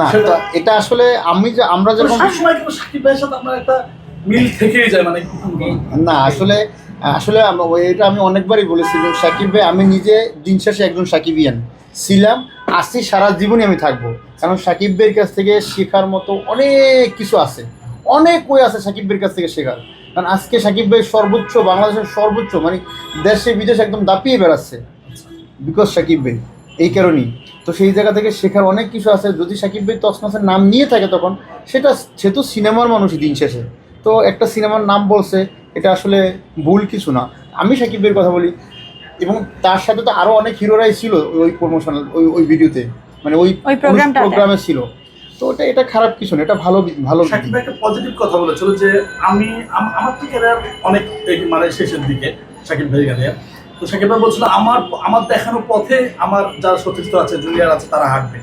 না। এটা আসলে আমি যে আমরা যখন সবসময় কিন্তু সাকিব ভাইয়ের সাথে একটা মিল থেকেই যায় মানে না আসলে আসলে এটা আমি অনেকবারই বলেছি যে সাকিব ভাই আমি নিজে দিন শেষে একজন সাকিবিয়ান। ছিলাম আসছি সারা জীবনই আমি থাকব। কারণ সাকিব ভাইয়ের কাছ থেকে শেখার মতো অনেক কিছু আছে। অনেক বই আছে সাকিব ভাইয়ের কাছ থেকে শেখার। কারণ আজকে সাকিব ভাই সর্বোচ্চ বাংলাদেশের সর্বোচ্চ মানে দেশে বিদেশে একদম দাপিয়ে বেড়াচ্ছে। বিকজ সাকিব ভাই। এই কারণেই। তো সেই জায়গা থেকে শেখার অনেক কিছু আছে। যদি সাকিব ভাই তসমাসের নাম নিয়ে থাকে তখন সেটা সে তো সিনেমার মানুষই দিন শেষে। তো একটা সিনেমার নাম বলছে এটা আসলে ভুল কিছু না। আমি সাকিব ভাইয়ের কথা বলি এবং তার সাথে তো আরও অনেক হিরোরাই ছিল ওই প্রমোশনাল ওই ওই ভিডিওতে। মানে ওই প্রোগ্রামে ছিল। তো ওটা এটা খারাপ কিছু না এটা ভালো ভালো সাকিব ভাই একটা পজিটিভ কথা বলেছিল যে আমি আমার থেকে অনেক মানে শেষের দিকে সাকিব ভাই ক্যারিয়ার তো সাকিব ভাই বলছিল আমার আমার দেখানো পথে আমার যারা সতীর্থ আছে জুনিয়র আছে তারা হাঁটবে।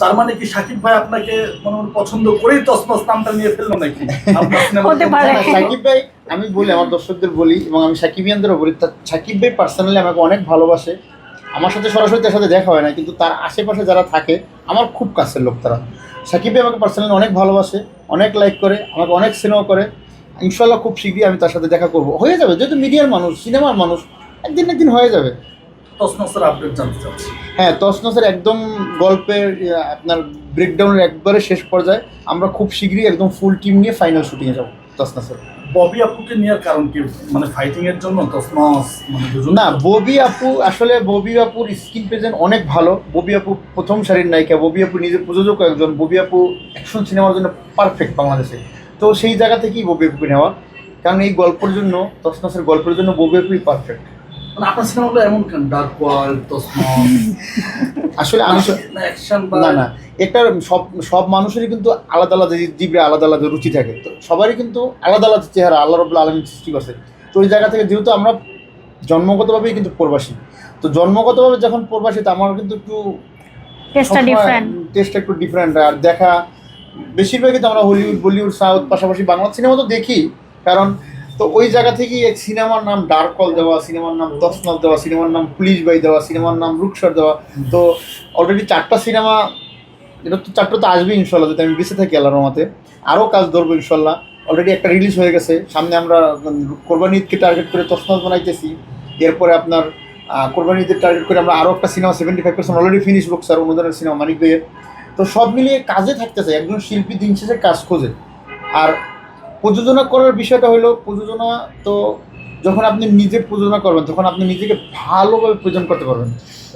তার মানে কি সাকিব ভাই আপনাকে মনে মনে পছন্দ করেই তসমস নামটা নিয়ে ফেলল নাকি? সাকিব ভাই আমি বলি আমার দর্শকদের বলি এবং আমি সাকিবিয়ানদেরও বলি সাকিব ভাই পার্সোনালি আমাকে অনেক ভালোবাসে। আমার সাথে সরাসরি তার সাথে দেখা হয় না কিন্তু তার আশেপাশে যারা থাকে আমার খুব কাছের লোক তারা। সাকিব ভাই আমাকে পার্সোনালি অনেক ভালোবাসে অনেক লাইক করে আমাকে অনেক সিনেমা করে। ইনশাল্লাহ খুব শীঘ্রই আমি তার সাথে দেখা করব। হয়ে যাবে যেহেতু মিডিয়ার মানুষ সিনেমার মানুষ একদিন একদিন হয়ে যাবে। তসমসের আপডেট জানতে চাচ্ছি। হ্যাঁ তসনসের একদম গল্পের আপনার ব্রেকডাউনের একবারে শেষ পর্যায়ে আমরা খুব শীঘ্রই একদম ফুল টিম নিয়ে ফাইনাল শুটিংয়ে যাব তসনসের। ববি আপুকে নেওয়ার কারণ কি? মানে ফাইটিং এর জন্য তসমস মানে না ববি আপু আসলে ববি আপুর স্কিন প্রেজেন্ট অনেক ভালো। ববি আপু প্রথম সারির নায়িকা ববি আপু নিজের প্রযোজক একজন ববি আপু অ্যাকশন সিনেমার জন্য পারফেক্ট বাংলাদেশে। তো সেই জায়গা থেকেই ববি আপুকে নেওয়া। কারণ এই গল্পের জন্য তসনসের গল্পের জন্য ববি আপুই পারফেক্ট মানে আপনার সিনেমাগুলো এমন কেন? ডার্ক ওয়ার্ল্ড আসলে আমি না না এটা সব সব মানুষেরই কিন্তু আলাদা আলাদা জীবে আলাদা আলাদা রুচি থাকে। তো সবারই কিন্তু আলাদা আলাদা চেহারা আল্লাহ রবুল্লা আলমী সৃষ্টি করছে তো ওই জায়গা থেকে যেহেতু আমরা জন্মগতভাবেই কিন্তু প্রবাসী তো জন্মগতভাবে যখন প্রবাসী তো আমার কিন্তু একটু টেস্টটা টেস্টটা একটু ডিফারেন্ট আর দেখা বেশিরভাগই তো আমরা হলিউড বলিউড সাউথ পাশাপাশি বাংলা সিনেমা তো দেখি। কারণ তো ওই জায়গা থেকেই এক সিনেমার নাম ডার্ক কল দেওয়া, সিনেমার নাম তসনল দেওয়া, সিনেমার নাম পুলিশ বাই দেওয়া, সিনেমার নাম রুকসার দেওয়া। তো অলরেডি চারটা সিনেমা, এটা তো চারটা তো আসবে ইনশাল্লাহ, যদি আমি বেঁচে থাকি আল্লাহর রহমতে। আরও কাজ ধরবো ইনশাল্লাহ। অলরেডি একটা রিলিজ হয়ে গেছে। সামনে আমরা কোরবানি ঈদকে টার্গেট করে তসনল বানাইতেছি। এরপরে আপনার কোরবানি ঈদের টার্গেট করে আমরা আরও একটা cinema seventy five percent already finish book sir, অনুদানের সিনেমা, মানিক ভাইয়ের। তো সব মিলিয়ে কাজে থাকতেছে, একজন শিল্পী দিন শেষে কাজ খোঁজে। আর প্রযোজনা করার বিষয়টা হলো, প্রযোজনা তো যখন আপনি নিজে প্রযোজনা করবেন, তখন আপনি নিজেকে ভালোভাবে প্রেজেন্ট করতে পারবেন।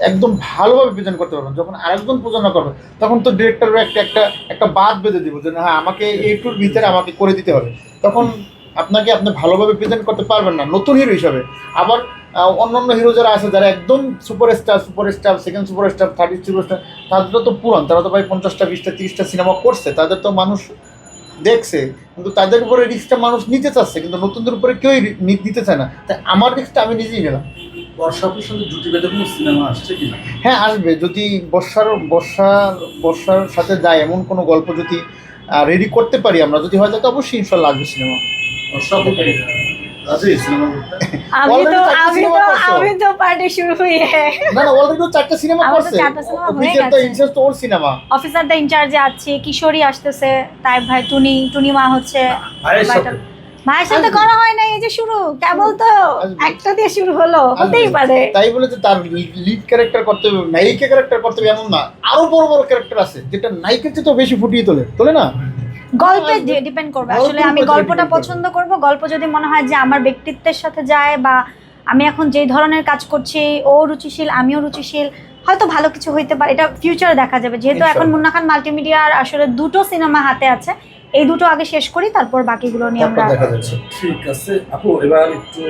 একদম ভালোভাবে প্রেজেন্ট করতে পারবেন। যখন আরেকজন প্রযোজনা করবে, তখন তো ডিরেক্টর একটা একটা একটা বাদ বেঁধে দিব যে হ্যাঁ আমাকে এইটুর ভিতরে আমাকে করে দিতে হবে। তখন আপনাকে আপনি ভালোভাবে প্রেজেন্ট করতে পারবেন না, নতুন হিরো হিসাবে। আবার অন্যান্য হিরো যারা আছে, যারা একদম super star super star second super star third super star তাদের তো পুরান, তারা তো ভাই পঞ্চাশটা, বিশটা, তিরিশটা সিনেমা করছে। তাদের তো মানুষ দেখছে কিন্তু তাদের উপরে রিস্কটা মানুষ নিতে চাচ্ছে কিন্তু নতুনদের উপরে কেউই নিতে চায় না। তাই আমার রিস্কটা আমি নিজেই নিলাম। বর্ষাপুর সঙ্গে জুটি বেঁধে কোনো সিনেমা আসছে কি না? হ্যাঁ আসবে। যদি বর্ষার বর্ষার বর্ষার সাথে যায় এমন কোনো গল্প যদি রেডি করতে পারি আমরা যদি হয় তাহলে অবশ্যই ইনশাল্লাহ আসবে সিনেমা বর্ষাপুর আমি তো আমি তো আমি তো পার্টি শুরু না না অলরেডি তো চারটা সিনেমা করছে। চারটা cinema অফিসিয়াল তো গেছে। তো ওর সিনেমা। অফিসার দা ইনচার্জে আছে কিশোরী আসতেছে তাই ভাই টুনি টুনি মা হচ্ছে। ভাইয়ের সাথে। করা হয় না এই যে শুরু কেবল তো একটা দিয়ে শুরু হলো হতেই পারে। তাই বলে যে তার লিড ক্যারেক্টার করতে হবে নায়িকা ক্যারেক্টার করতে হবে এমন না। আরও বড় বড় ক্যারেক্টার আছে যেটা নায়িকার চেয়ে তো বেশি ফুটিয়ে তোলে। তোলে না? গল্পে। ডিপেন্ড করবে। আসলে আমি গল্পটা পছন্দ করব গল্প যদি মনে হয় যে আমার ব্যক্তিত্বের সাথে যায় বা আমি এখন যে ধরনের কাজ করছি ও রুচিশীল আমিও রুচিশীল হয়তো ভালো কিছু হইতে পারে। এটা ফিউচারে দেখা যাবে। যেহেতু এখন। মুন্না খান মাল্টিমিডিয়ার আসলে দুটো সিনেমা হাতে আছে এই দুটো আগে শেষ করি তারপর বাকিগুলো নিয়ে আমরা দেখা যাচ্ছে। ঠিক আছে। আপু এবার একটু